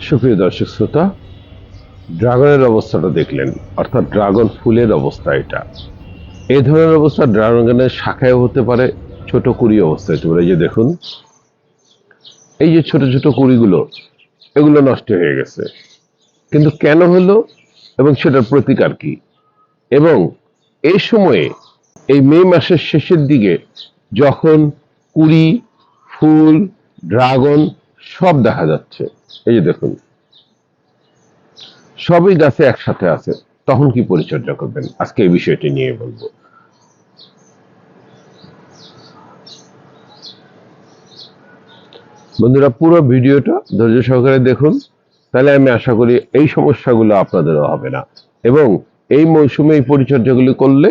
সুপ্রিয় দর্শক শ্রোতা, ড্রাগনের অবস্থাটা দেখলেন, অর্থাৎ ড্রাগন ফুলের অবস্থা এটা। এই ধরনের অবস্থা ড্রাগনের শাখায় হতে পারে, ছোট কুড়ি অবস্থা হতে পারে। এই যে দেখুন, এই যে ছোট ছোট কুড়িগুলো, এগুলো নষ্ট হয়ে গেছে। কিন্তু কেন হলো এবং সেটার প্রতিকার কি? এবং এই সময়ে, এই মে মাসের শেষের দিকে যখন কুড়ি, ফুল, ড্রাগন সব দেখা যাচ্ছে এই যে দেখুন, সবই গাছে একসাথে আছে, তখন কি পরিচর্যা করবেন? আজকে এই বিষয়টি নিয়ে বলব। বন্ধুরা, পুরো ভিডিওটা ধৈর্য সহকারে দেখুন। তাহলে আমি আশা করি এই সমস্যাগুলো আপনাদেরও হবে না। এবং এই মৌসুমে এই পরিচর্যাগুলি করলে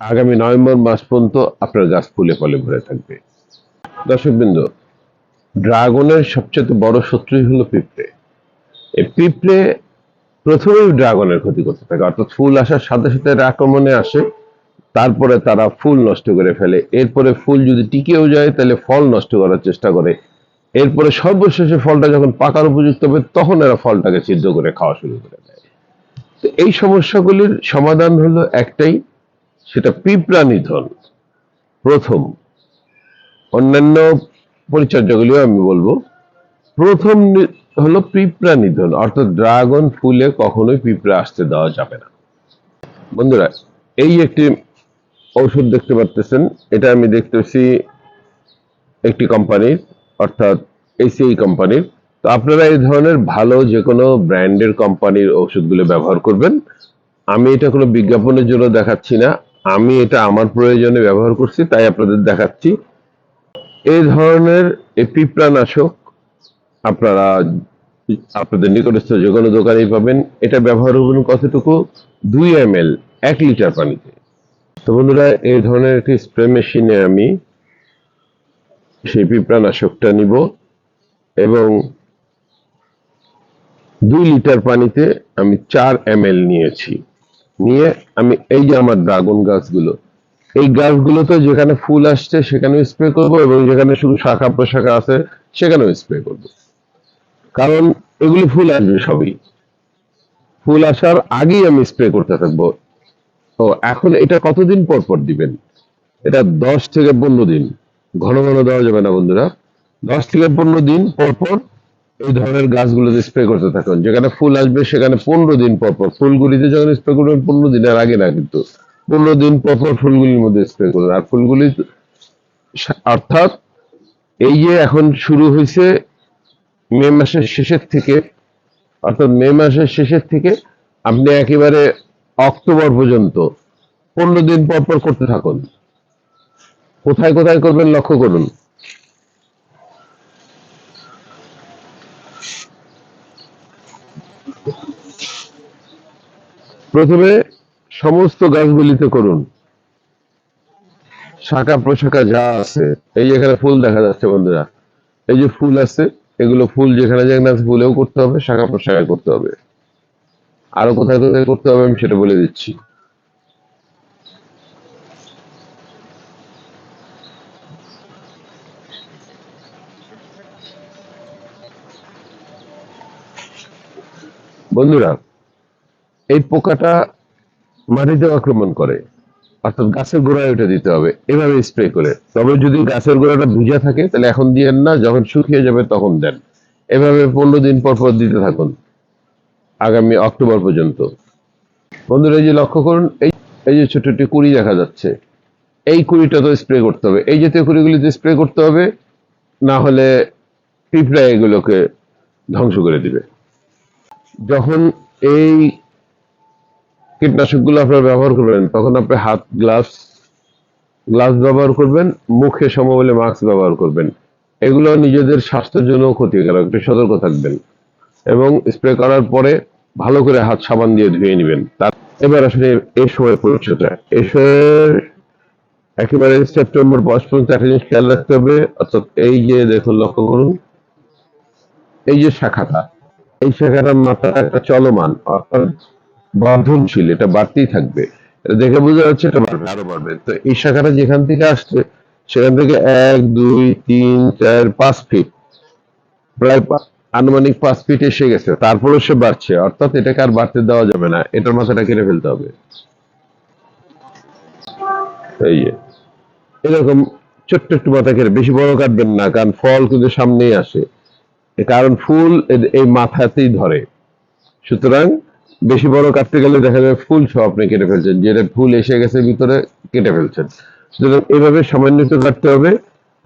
আগামী নভেম্বর মাস পর্যন্ত আপনার গাছ ফুলে ফলে ভরে থাকবে। দর্শকবৃন্দ ড্রাগনের সবচেয়ে বড় শত্রুই হলো পিঁপড়ে। এই পিঁপড়ে প্রথমেই ড্রাগনের ক্ষতি করতে থাকে, অর্থাৎ ফুল আসার সাথে সাথে আক্রমণে আসে, তারপরে তারা ফুল নষ্ট করে ফেলে। এরপরে ফুল যদি টিকেও যায়, তাহলে ফল নষ্ট করার চেষ্টা করে। এরপরে সর্বশেষে ফলটা যখন পাকার উপযুক্ত হবে, তখন এরা ফলটাকে সিদ্ধ করে খাওয়া শুরু করে দেয়। তো এই সমস্যাগুলির সমাধান হলো একটাই, সেটা পিঁপড়া নিধন। প্রথম, অন্যান্য পরিচর্যাগুলিও আমি বলব। প্রথম হলো পিঁপড়া নিধন, অর্থাৎ ড্রাগন ফুলে কখনোই পিঁপড়া আসতে দেওয়া যাবে না। বন্ধুরা, এই একটি ঔষধ দেখতে পারতেছেন, এটা আমি দেখতেছি একটি কোম্পানির, অর্থাৎ এসিআই কোম্পানির। তো আপনারা এই ধরনের ভালো যে কোনো ব্র্যান্ডের কোম্পানির ঔষধগুলো ব্যবহার করবেন। আমি এটা কোনো বিজ্ঞাপনের জন্য দেখাচ্ছি না। আমি এটা আমার প্রয়োজনে ব্যবহার করছি, তাই আপনাদের দেখাচ্ছি। এই ধরনের পিঁপড়ানাশক আপনারা আপনাদের নিকটস্থ যে কোনো দোকানেই পাবেন। এটা ব্যবহার করবেন কতটুকু? দুই এম এল এক লিটার পানিতে। তো বন্ধুরা, এই ধরনের একটি স্প্রে মেশিনে আমি সেই পিঁপড়ানাশকটা নিব এবং দুই লিটার পানিতে আমি চার এম নিয়েছি। নিয়ে আমি এই যে আমার ড্রাগন গাছগুলো এই গাছগুলোতে যেখানে ফুল আসছে সেখানেও স্প্রে করব এবং যেখানে শুধু শাখা প্রশাখা আছে সেখানেও স্প্রে করব। কারণ এগুলি ফুল আসবে সবই। ফুল আসার আগেই আমি স্প্রে করতে থাকব। তো এখন এটা কতদিন পর পর দিবেন? এটা দশ থেকে পনেরো দিন। ঘন ঘন দেওয়া যাবে না বন্ধুরা। দশ থেকে পনেরো দিন পর পর এই ধরনের গাছগুলোতে স্প্রে করতে থাকুন। যেখানে ফুল আসবে সেখানে পনেরো দিন পর পর। ফুলগুলিতে যখন স্প্রে করবেন পনেরো দিনের আগে না কিন্তু। পনেরো দিন পর পর ফুলগুলির মধ্যে স্প্রে করুন আর ফুলগুলি অর্থাৎ এই যে এখন শুরু হয়েছে মে মাসের শেষের থেকে, অর্থাৎ মে মাসের শেষের থেকে আপনি একেবারে অক্টোবর পর্যন্ত পনেরো দিন পর পর করতে থাকুন। কোথায় কোথায় করবেন লক্ষ্য করুন। প্রথমে সমস্ত গাছগুলিতে করুন। শাখা প্রশাখা যা আছে, এই যেখানে ফুল দেখা যাচ্ছে বন্ধুরা, এই যে ফুল আছে, এগুলো ফুল যেখানে যেখানে আছে, ফুলেও করতে হবে, শাখা প্রশাখায় করতে হবে। আরও কোথায় কোথায় করতে হবে আমি সেটা বলে দিচ্ছি। বন্ধুরা, এই পোকাটা মাটিতে আক্রমণ করে। অর্থাৎ গাছের গোড়ায় ওটা দিতে হবে। এভাবে স্প্রে করে। তবে যদি গাছের গোড়াটা ভিজা থাকে, তাহলে এখন দিয়েন না, যখন শুকিয়ে যাবে তখন দেন। এভাবে পনেরো দিন পর পর দিতে থাকুন, আগামী অক্টোবর পর্যন্ত। বন্ধুরা, এই যে লক্ষ্য করুন, এই এই যে ছোট একটি কুড়ি দেখা যাচ্ছে। এই কুড়িটা তো স্প্রে করতে হবে। এই জাতীয় কুড়িগুলিতে স্প্রে করতে হবে, না হলে পিঁপড়া এগুলোকে ধ্বংস করে দিবে। যখন এই কীটনাশকগুলো আপনারা ব্যবহার করবেন, তখন আপনি হাত, গ্লাভস গ্লাভস ব্যবহার করবেন, মুখে সমবলে মাস্ক ব্যবহার করবেন। এগুলো নিজেদের স্বাস্থ্যের জন্য ক্ষতিকারক, একটু সতর্ক থাকবেন। এবং স্প্রে করার পরে ভালো করে হাত সাবান দিয়ে ধুয়ে নেবেন। তার এবার আসলে এই সময় পরিচর্যা। এই সময় একেবারে সেপ্টেম্বর মাস পর্যন্ত একটা জিনিস খেয়াল রাখতে হবে। অর্থাৎ এই যে দেখুন, লক্ষ্য করুন। এই যে শাখাটা, এই শাখাটার মাথা একটা চলমান, অর্থাৎ বর্ধনশীল এটা বাড়তেই থাকবে। এটা দেখে বোঝা যাচ্ছে এটা বাড়বে, আরও বাড়বে। তো এই শাখাটা যেখান থেকে আসছে, সেখান থেকে এক, দুই, তিন, চার, পাঁচ ফিট প্রায় আনুমানিক পাঁচ ফিট এসে গেছে। তারপরেও সে বাড়ছে। অর্থাৎ এটাকে আর বাড়তে দেওয়া যাবে না। এটার মাথাটা কেটে ফেলতে হবে। এই যে। এরকম ছোট্ট একটু মাথা কেটে, বেশি বড় কাটবেন না, কারণ ফল কিন্তু সামনেই আসে। কারণ ফুল এই মাথাতেই ধরে। সুতরাং বেশি বড় কাটতে গেলে দেখা যাবে ফুল সহ আপনি কেটে ফেলছেন। যেটা ফুল এসে গেছে ভিতরে, কেটে ফেলছেন। সুতরাং এভাবে সামান্য একটু কাটতে হবে।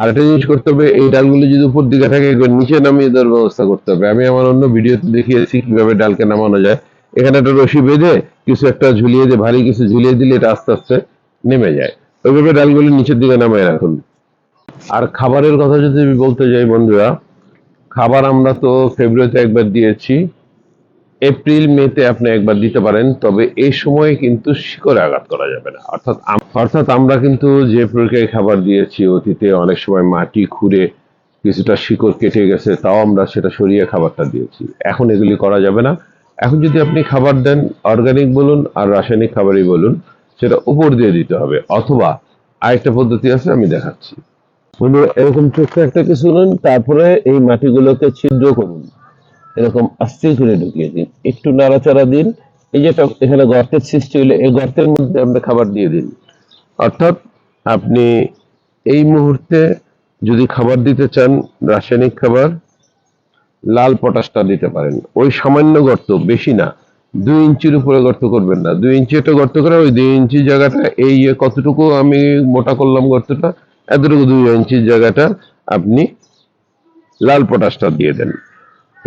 আর একটা জিনিস করতে হবে, এই ডালগুলো যদি উপর দিকে থাকে নিচে নামিয়ে দেওয়ার ব্যবস্থা করতে হবে। আমি আমার অন্য ভিডিওতে দেখিয়েছি কীভাবে ডালকে নামানো যায়। এখানে একটা রশি বেঁধে কিছু একটা ঝুলিয়ে দিয়ে, ভারী কিছু ঝুলিয়ে দিলে এটা আস্তে আস্তে নেমে যায়। ওইভাবে ডালগুলো নিচের দিকে নামিয়ে রাখুন। আর খাবারের কথা যদি বলতে যাই বন্ধুরা, খাবার আমরা তো ফেব্রুয়ারিতে একবার দিয়েছি। এপ্রিল মেতে আপনি একবার দিতে পারেন, তবে এই সময়ে কিন্তু শিকড়ে আঘাত করা যাবে না। অর্থাৎ অর্থাৎ আমরা কিন্তু যে প্রক্রিয়ায় খাবার দিয়েছি, অতীতে অনেক সময় মাটি খুঁড়ে কিছুটা শিকড় কেটে গেছে, তাও আমরা সেটা সরিয়ে খাবারটা দিয়েছি। এখন এগুলি করা যাবে না। এখন যদি আপনি খাবার দেন অর্গানিক বলুন আর রাসায়নিক খাবারই বলুন, সেটা উপর দিয়ে দিতে হবে। অথবা আরেকটা পদ্ধতি আছে, আমি দেখাচ্ছি। এরকম ছোট্ট একটা কিছু নেন, তারপরে এই মাটিগুলোকে ছিদ্র করুন। এরকম আস্তে করে ঢুকিয়ে দিন একটু নাড়াচাড়া দিন, এই যেটা এখানে গর্তের সৃষ্টি হলে এই গর্তের মধ্যে আপনি খাবার দিয়ে দিন অর্থাৎ আপনি এই মুহূর্তে যদি খাবার দিতে চান, রাসায়নিক খাবার, লাল পটাশটা দিতে পারেন। ওই সামান্য গর্ত, বেশি না, দুই ইঞ্চির উপরে গর্ত করবেন না। দুই ইঞ্চি একটা গর্ত করে ওই দুই ইঞ্চি জায়গাটা, এই কতটুকু আমি মোটা করলাম গর্তটা, এতটুকু দুই ইঞ্চির জায়গাটা আপনি লাল পটাশটা দিয়ে দেন।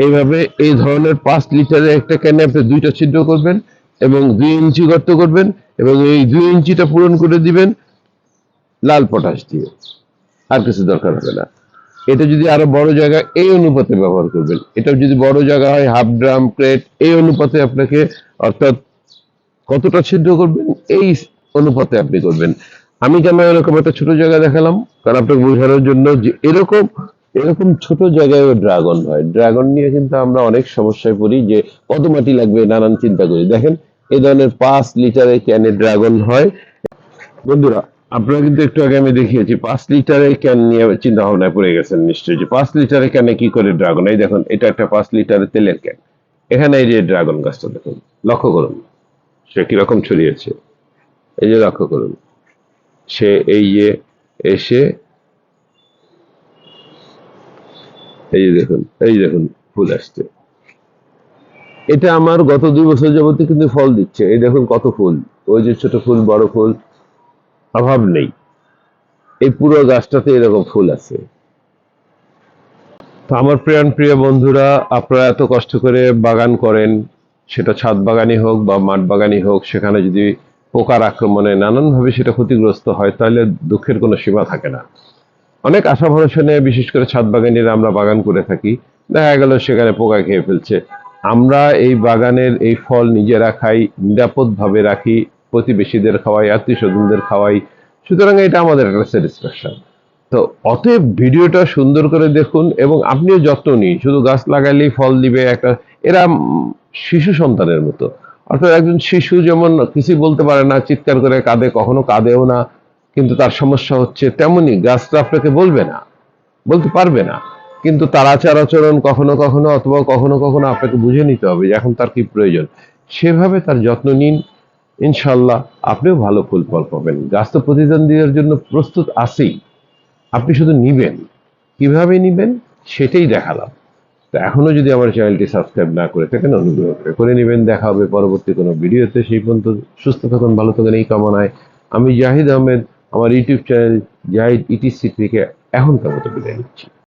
এইভাবে এই ধরনের পাঁচ লিটারের একটা ক্যানে আপনি দুইটা ছিদ্র করবেন এবং দুই ইঞ্চি গর্ত করবেন এবং এই দুই ইঞ্চিটা পূরণ করে দিবেন লাল পটাশ দিয়ে। আর কিছু দরকার হবে না। এটা যদি আরও বড় জায়গা, এই অনুপাতে ব্যবহার করবেন। এটা যদি বড় জায়গা হয়, হাফ ড্রাম ক্রেট এই অনুপাতে আপনাকে অর্থাৎ কতটা ছিদ্র করবেন, এই অনুপাতে আপনি করবেন। আমি কেন এরকম একটা ছোট জায়গা দেখালাম, কারণ আপনাকে বোঝানোর জন্য যে এরকম এরকম ছোট জায়গায় ড্রাগন হয়। ড্রাগন নিয়ে কিন্তু আমরা অনেক সমস্যায় পড়ি যে কত মাটি লাগবে নানান চিন্তা করি। দেখেন, এ ধরনের পাঁচ লিটারে ক্যানে ড্রাগন হয়। বন্ধুরা, আপনারা কিন্তু একটু আগে আমি দেখিয়েছি, পাঁচ লিটারে ক্যান নিয়ে চিন্তা ভাবনায় পড়ে গেছেন নিশ্চয়ই যে পাঁচ লিটারে ক্যানে কি করে ড্রাগন? এই দেখুন, এটা একটা পাঁচ লিটারের তেলের ক্যান। এখানে এই যে ড্রাগন গাছটা দেখুন, লক্ষ্য করুন, সে কীরকম ছড়িয়েছে। এই যে লক্ষ্য করুন, সে এই যে এসে এই দেখুন এই দেখুন ফুল আসছে। এটা আমার গত দুই বছর যাবতীয় কিন্তু ফল দিচ্ছে। এই দেখুন কত ফুল। ওই যে ছোট ফুল, বড় ফুল, অভাব নেই। এই পুরো গাছটাতে এরকম ফুল আছে। তো আমার প্রিয়ান প্রিয় বন্ধুরা, আপনারা এত কষ্ট করে বাগান করেন, সেটা ছাদ বাগানই হোক বা মাঠ বাগানই হোক, সেখানে যদি পোকার আক্রমণে নানানভাবে সেটা ক্ষতিগ্রস্ত হয়, তাহলে দুঃখের কোনো সীমা থাকে না। অনেক আশা ভরসা নিয়ে, বিশেষ করে ছাদ বাগানিরা আমরা বাগান করে থাকি। দেখা গেল সেখানে পোকা খেয়ে ফেলছে। আমরা এই বাগানের এই ফল নিজেরা খাই, নিরাপদভাবে রাখি, প্রতিবেশীদের খাওয়াই আত্মীয় স্বজনদের খাওয়াই। সুতরাং এটা আমাদের একটা স্যাটিসফ্যাকশন তো অতএব ভিডিওটা সুন্দর করে দেখুন এবং আপনিও যত্ন নিন। শুধু গাছ লাগাইলেই ফল দিবে একটা, এরা শিশু সন্তানের মতো। অর্থাৎ একজন শিশু যেমন কিছু বলতে পারে না, চিৎকার করে কাঁদে, কখনো কাঁদেও না। কিন্তু তার সমস্যা হচ্ছে তেমনি গাছটা আপনাকে বলবে না, বলতে পারবে না। কিন্তু তার আচার আচরণ কখনো কখনো অথবা কখনো কখনো আপনাকে বুঝে নিতে হবে যে এখন তার কি প্রয়োজন। সেভাবে তার যত্ন নিন ইনশাল্লাহ আপনিও ভালো ফুল ফল পাবেন। গাছ তো প্রতিদ্বন্দ্বীদের জন্য প্রস্তুত আছেই। আপনি শুধু নিবেন। কীভাবে নিবেন? সেটাই দেখালাম। তো এখনও যদি আমার চ্যানেলটি সাবস্ক্রাইব না করে থাকেন, অনুগ্রহ করে করে নেবেন। দেখা হবে পরবর্তী কোনো ভিডিওতে। সেই পর্যন্ত সুস্থ থাকুন, ভালো থাকুন, এই কামনায় আমি জাহিদ আহমেদ আমার ইউটিউব চ্যানেল জাহিদ ইটিসি থেকে এখনকার মতো বিদায় নিচ্ছি।